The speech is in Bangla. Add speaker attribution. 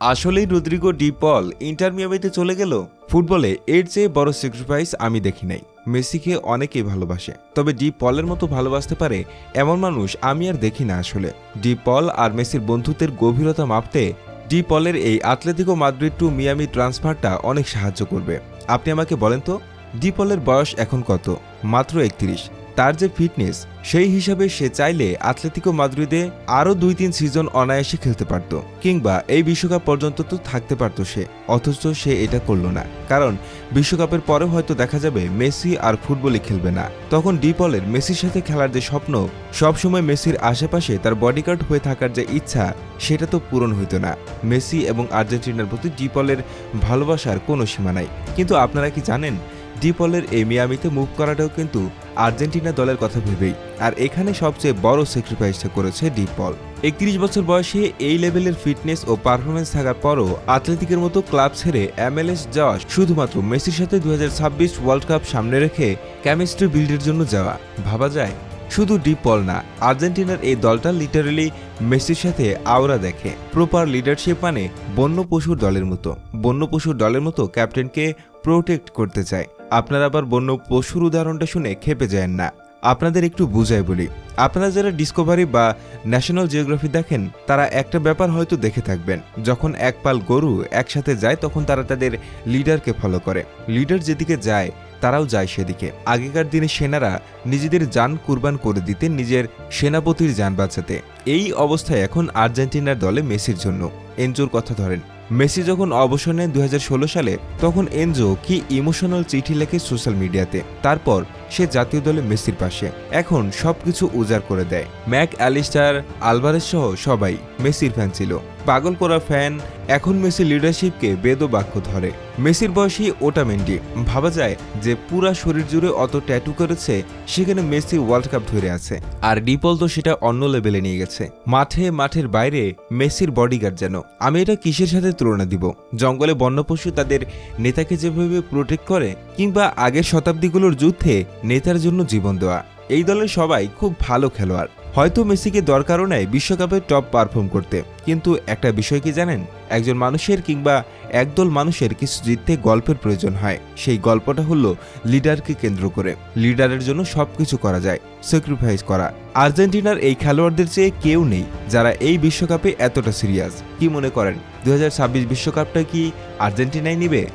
Speaker 1: আসলেই রদ্রিগো ডি পল ইন্টার মিয়ামিতে চলে গেল? ফুটবলে এর চেয়ে বড় স্যাক্রিফাইস আমি দেখি নাই। মেসিকে অনেকেই ভালোবাসে। তবে ডি পলের মতো ভালোবাসতে পারে এমন মানুষ আমি আর দেখি না আসলে। ডি পল আর মেসির বন্ধুত্বের গভীরতা মাপতে ডি পলের এই আতলেতিকো মাদ্রিদ টু মিয়ামি ট্রান্সফারটা অনেক সাহায্য করবে। আপনি আমাকে বলেন তো, ডি পলের বয়স এখন কত? মাত্র একত্রিশ। তার যে ফিটনেস, সেই হিসাবে সে চাইলে আতলেতিকো মাদ্রিদে আরও দুই তিন সিজন অনায়াসে খেলতে পারত, কিংবা এই বিশ্বকাপ পর্যন্ত তো থাকতে পারত সে, অথচ সে এটা করল না। কারণ বিশ্বকাপের পরে হয়তো দেখা যাবে মেসি আর ফুটবলই খেলবে না। তখন ডিপলের মেসির সাথে খেলার যে স্বপ্ন, সবসময় মেসির আশেপাশে তার বডিগার্ড হয়ে থাকার যে ইচ্ছা, সেটা তো পূরণ হইতো না। মেসি এবং আর্জেন্টিনার প্রতি ডিপলের ভালোবাসার কোনো সীমা নাই। কিন্তু আপনারা কি জানেন ডিপলের এই মিয়ামিতে মুভ করাটাও কিন্তু আর্জেন্টিনা দলের কথা ভেবেই। আর এখানে সবচেয়ে বড় স্যাক্রিফাইসটা করেছে ডিপ ডিপল একত্রিশ বছর বয়সে এই লেভেলের ফিটনেস ও পারফরমেন্স থাকার পরও আথলেটিকের মতো ক্লাব ছেড়ে এমএলএস যাওয়া শুধুমাত্র মেসির সাথে দু হাজার ছাব্বিশ ওয়ার্ল্ড কাপ সামনে রেখে কেমিস্ট্রি বিল্ডের জন্য যাওয়া। ভাবা যায়, শুধু ডিপল না, আর্জেন্টিনার এই দলটা লিটারেলি মেসির সাথে আওরা দেখে। প্রপার লিডারশিপ মানে বন্য পশুর দলের মতো। বন্য পশুর দলের মতো ক্যাপ্টেনকে প্রোটেক্ট করতে চায়। আপনারা আবার বন্য পশুর উদাহরণটা শুনে খেপে যায় না। আপনাদের একটু বুঝাই বলি। আপনারা যারা ডিসকভারি বা ন্যাশনাল জিওগ্রাফি দেখেন, তারা একটা ব্যাপার হয়তো দেখে থাকবেন। যখন এক পাল গরু একসাথে যায়, তখন তারা তাদের লিডারকে ফলো করে। লিডার যেদিকে যায়, তারাও যায় সেদিকে। আগেকার দিনে সেনারা নিজেদের যান কুরবান করে দিতে, নিজের সেনাপতির যান বাঁচাতে। এই অবস্থায় এখন আর্জেন্টিনার দলে মেসির জন্য। এনজোর কথা ধরেন। মেসি যখন অবসর নেন দু সালে, তখন এনজো কি ইমোশনাল চিঠি লেখে সোশ্যাল মিডিয়াতে তারপর সে জাতীয় দলে মেসির পাশে। এখন সবকিছু উজাড় করে দেয়। ম্যাক অ্যালিস্টার আলভারেজ সহ সবাই মেসির ফ্যান ছিল। পাগল করা ফ্যান, এখন মেসির লিডারশিপকে বেদ বাক্য ধরে। মেসির বয়সী ওটামেন্ডি ভাবা যায় যে পুরা শরীর জুড়ে অত ট্যাটু করেছে, সেখানে মেসি ওয়ার্ল্ড কাপ ধরে আছে। আর ডিপল তো সেটা অন্য লেভেলে নিয়ে গেছে। মাঠে মাঠের বাইরে মেসির বডিগার্ড যেন। আমি এটা কিসের সাথে তুলনা দিব? জঙ্গলে বন্যপশু তাদের নেতাকে যেভাবে প্রোটেক্ট করে, কিংবা আগের শতাব্দীগুলোর যুদ্ধে নেতার জন্য জীবন দেওয়া। এই দলের সবাই খুব ভালো খেলোয়াড়। হয়তো মেসিকে দরকারও নেয় বিশ্বকাপে টপ পারফর্ম করতে। কিন্তু একটা বিষয় কি জানেন? একজন মানুষের কিংবা একদল মানুষের কিছু জিততে গল্পের প্রয়োজন হয়। সেই গল্পটা হলো লিডারকে কেন্দ্র করে। লিডারের জন্য সব কিছু করা যায় স্যাক্রিফাইস করা। আর্জেন্টিনার এই খেলোয়াড়দের চেয়ে কেউ নেই যারা এই বিশ্বকাপে এতটা সিরিয়াস কি মনে করেন? দু বিশ্বকাপটা কি আর্জেন্টিনাই নিবে?